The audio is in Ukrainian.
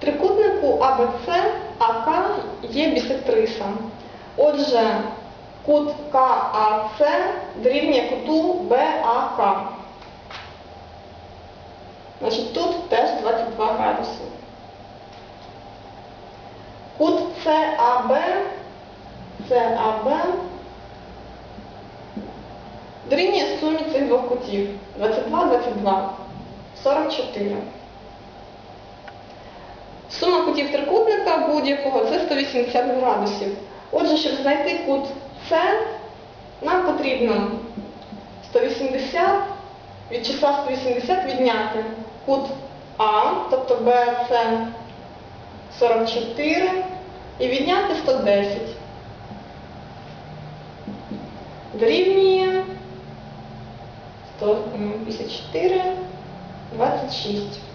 Трикутнику АБЦ АК є бісектриса. Отже, кут КАЦ дорівнює куту БАК. Значить, тут теж 22 градуси. Кут САБ, САБ дорівнює сумі цих двох кутів. 22, 22, 44. Кутів трикутника будь-якого це 180 градусів. Отже, щоб знайти кут С, нам потрібно 180 від числа 180 відняти кут А, тобто БЦ 44 і відняти 110. Дорівнює 154, 26.